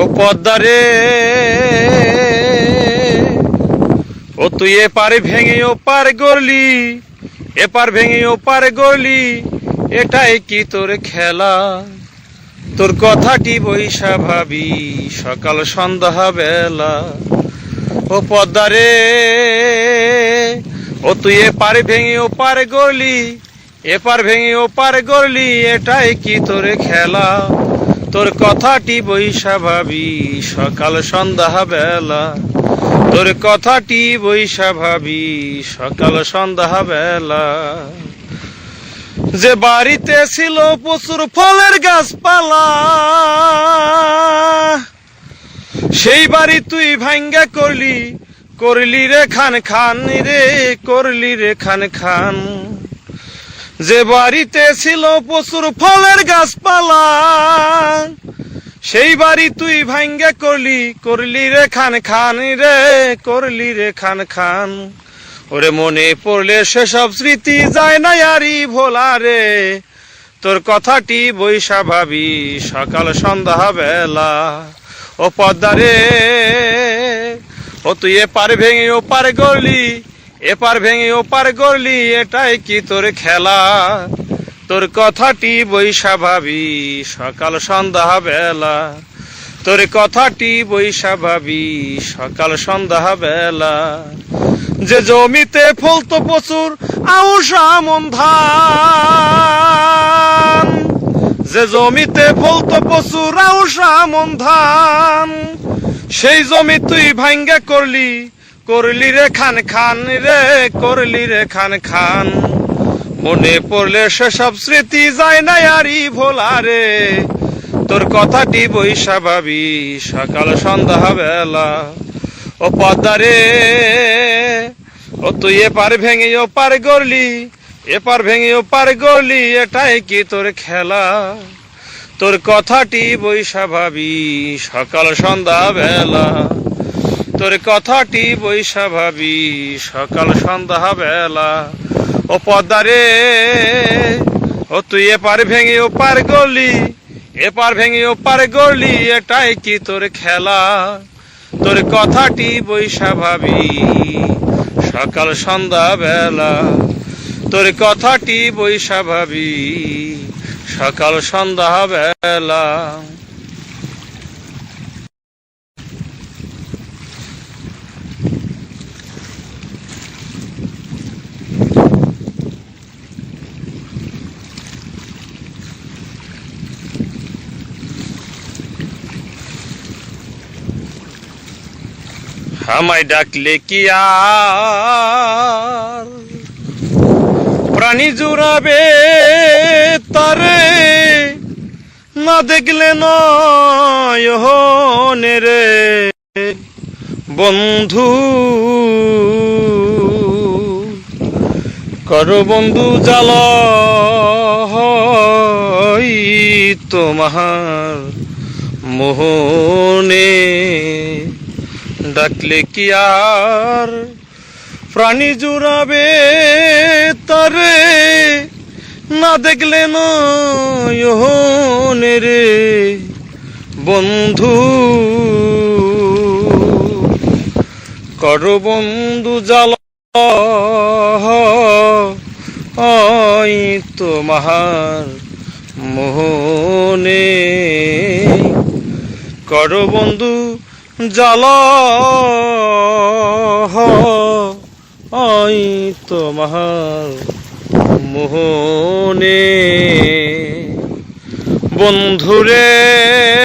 ও পদ্মারে। ও তুই এপারে ভেঙে ও পার গড়লি এপার ভেঙে ও পার গড়লি এটাই কি তোর খেলা? তোর কথাটি বৈশা ভাবি সকাল সন্ধ্যা বেলা। ও পদ্মারে, ও তুই এপার ভেঙে ও পার গড়লি এপার ভেঙে ও পার গড়লি এটাই কি তোর খেলা? তোর কথাটি বৈশা ভাবি সকাল সন্ধ্যা বেলা। তোর কথাটি বৈশা ভাবি সকাল সন্ধ্যা বেলা। যে বাড়িতে ছিল প্রচুর ফলের গাছপালা, সেই বাড়ি তুই ভাঙ্গা করলি করলি রে খান খান রে, করলি রে খান খান। যে বাড়িতে ছিল প্রচুর ফলের গাছপালা, সেই বাড়ি তুই ভাঙ্গা করলি করলি রে খান খান রে, করলি রে খান খান। ওরে মনে পড়লে সেসব স্মৃতি যায় না আরি ভোলা রে। তোর কথাটি বৈশা ভাবি, সকাল সন্ধ্যা বেলা। ও পদ্মা রে, ও তুই এ পার ভেঙে ও পার গড়লি এপার ভেঙে ওপার পার গড়লি, এটাই কি তোর খেলা? তোর কথাটি বৈশা ভাবি সকাল সন্ধ্যা বেলা। তোর কথাটি বৈশা ভাবি সকাল সন্ধ্যা বেলা। যে জমিতে ফলতো প্রচুর মন ধান। যে জমিতে ফলতো প্রচুর, আউশা মন ধান। সেই জমি তুই ভাঙ্গা করলি করলি রে খান খান রে, করলি রে খান খান। মনে পড়লে সেসব স্মৃতি যায় না আরি ভোলা রে তোর কথাটি বৈশা ভাবি সকাল সন্ধ্যা বেলা। ও পদ্মারে, ও তুই এপার ভেঙে ও পার গড়লি এপার ভেঙে ও পার গড়লি এটাই কি তোর খেলা? তোর কথাটি বৈশা ভাবি সকাল সন্ধ্যা বেলা। তোর কথাটি বৈশা ভাবি সকাল সন্ধ্যা বেলা, ও পদ্মারে। ও তুই এপার ভেঙে ও পার গড়লি এপার ভেঙে ও পার গড়লি এটাই কি তোর খেলা? তোর কথাটি বৈশা ভাবি সকাল সন্ধ্যা বেলা, তোর কথাটি বৈশা ভাবি সকাল সন্ধ্যা বেলা। আমায় ডাকলে কি আর? প্রাণী জুড়াবে তারে, না দেখলে নয় রে। বন্ধু, কর বন্ধু জাল তোমার মোহনে। ডাকলে কি আর? প্রাণী জুড়াবে তারে, না দেখলে নয়নে রে। বন্ধু, কর বন্ধু জাল ওই তোমার মোহনে। কর বন্ধু জাল ওই তোমার মোহনে। বন্ধুরে